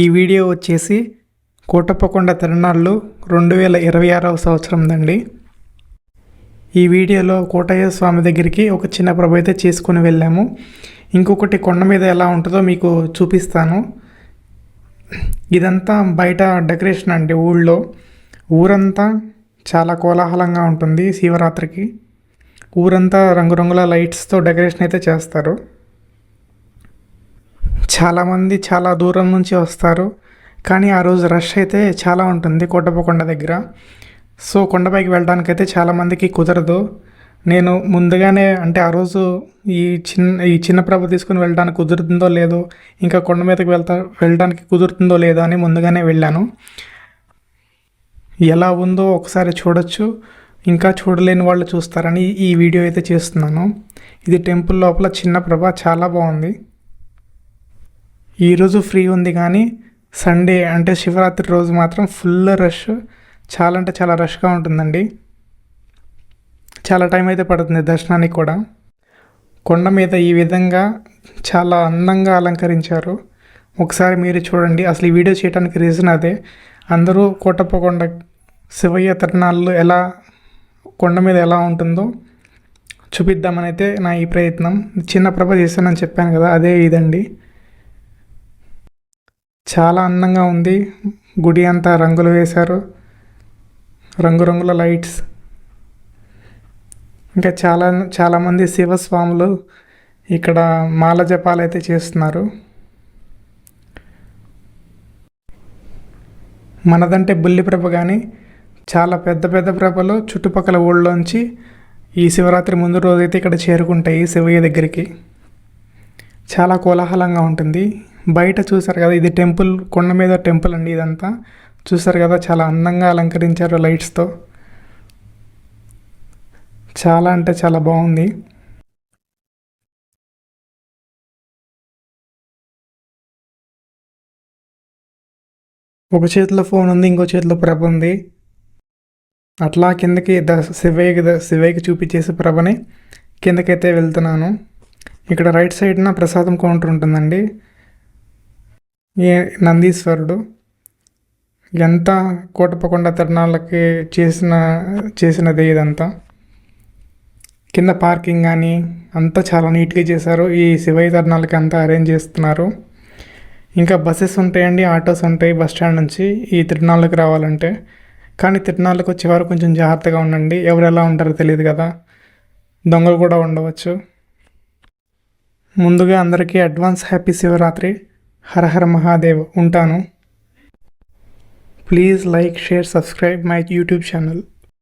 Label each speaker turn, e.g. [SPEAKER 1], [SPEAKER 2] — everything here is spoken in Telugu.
[SPEAKER 1] ఈ వీడియో వచ్చేసి కోటప్పకొండ తిరునాళ్ళు రెండు వేల ఇరవై ఆరవ సంవత్సరందండి ఈ వీడియోలో కోటయ్య స్వామి దగ్గరికి ఒక చిన్న ప్రభు అయితే చేసుకుని వెళ్ళాము. ఇంకొకటి కొండ మీద ఎలా ఉంటుందో మీకు చూపిస్తాను. ఇదంతా బయట డెకరేషన్ అండి ఊళ్ళో. ఊరంతా చాలా కోలాహలంగా ఉంటుంది శివరాత్రికి. ఊరంతా రంగురంగుల లైట్స్తో డెకరేషన్ అయితే చేస్తారు. చాలామంది చాలా దూరం నుంచి వస్తారు. కానీ ఆ రోజు రష్ అయితే చాలా ఉంటుంది కోటప్పకొండ దగ్గర. సో కొండపైకి వెళ్ళడానికి అయితే చాలామందికి కుదరదు. నేను ముందుగానే అంటే ఆ రోజు ఈ చిన్న ఈ చిన్న ప్రభు తీసుకుని వెళ్ళడానికి కుదురుతుందో లేదో ఇంకా కొండ మీదకి వెళ్తా వెళ్ళడానికి కుదురుతుందో లేదో అని ముందుగానే వెళ్ళాను. ఎలా ఉందో ఒకసారి చూడొచ్చు. ఇంకా చూడలేని వాళ్ళు చూస్తారని ఈ వీడియో అయితే చేస్తున్నాను. ఇది టెంపుల్ లోపల చిన్న ప్రభ చాలా బాగుంది. ఈరోజు ఫ్రీ ఉంది కానీ సండే అంటే శివరాత్రి రోజు మాత్రం ఫుల్ రష్. చాలా అంటే చాలా రష్గా ఉంటుందండి. చాలా టైం అయితే పడుతుంది దర్శనానికి కూడా. కొండ మీద ఈ విధంగా చాలా అందంగా అలంకరించారు. ఒకసారి మీరు చూడండి అసలు ఈ వీడియో చేయడానికి రీజన్ అదే. అందరూ కోటప్పకొండ శివయ్య తిరణాలు ఎలా కొండ మీద ఎలా ఉంటుందో చూపిద్దామని అయితే నా ఈ ప్రయత్నం. చిన్న ప్రభ చేశానని చెప్పాను కదా అదే ఇదండి. చాలా అందంగా ఉంది. గుడి అంతా రంగులు వేశారు. రంగురంగుల లైట్స్. ఇంకా చాలా చాలామంది శివస్వాములు ఇక్కడ మాల జపాలు అయితే చేస్తున్నారు. మనదంటే బుల్లి ప్రభ కానీ చాలా పెద్ద పెద్ద ప్రభలు చుట్టుపక్కల ఊళ్ళోంచి ఈ శివరాత్రి ముందు రోజైతే ఇక్కడ చేరుకుంటాయి శివయ్య దగ్గరికి. చాలా కోలాహలంగా ఉంటుంది. బయట చూసారు కదా ఇది టెంపుల్ కొండ మీద టెంపుల్ అండి ఇదంతా. చూసారు కదా చాలా అందంగా అలంకరించారు లైట్స్తో చాలా అంటే చాలా బాగుంది. ఒక చేతిలో ఫోన్ ఉంది ఇంకో చేతిలో ప్రభ ఉంది. అట్లా కిందకి ద శివయ్యకి ద శివయ్యకి చూపించేసి ప్రభని కిందకైతే వెళ్తున్నాను. ఇక్కడ రైట్ సైడ్న ప్రసాదం కౌంటర్ ఉంటుందండి. ఏ నందీశ్వరుడు ఎంత కోటపకొండ తరుణాలకి చేసిన చేసినది ఇదంతా? కింద పార్కింగ్ కానీ అంతా చాలా నీట్గా చేశారు. ఈ శివయ్య తరుణాలకి అంతా అరేంజ్ చేస్తున్నారు. ఇంకా బస్సెస్ ఉంటాయండి ఆటోస్ ఉంటాయి బస్ స్టాండ్ నుంచి. ఈ తిరునాళ్ళకి రావాలంటే. కానీ తిరునాళ్ళకి వచ్చేవారు కొంచెం జాగ్రత్తగా ఉండండి. ఎవరు ఎలా ఉంటారో తెలియదు కదా. దొంగలు కూడా ఉండవచ్చు. ముందుగా అందరికీ అడ్వాన్స్ హ్యాపీ శివరాత్రి. హర హర మహాదేవ్ ఉంటాను. Please like share subscribe my YouTube channel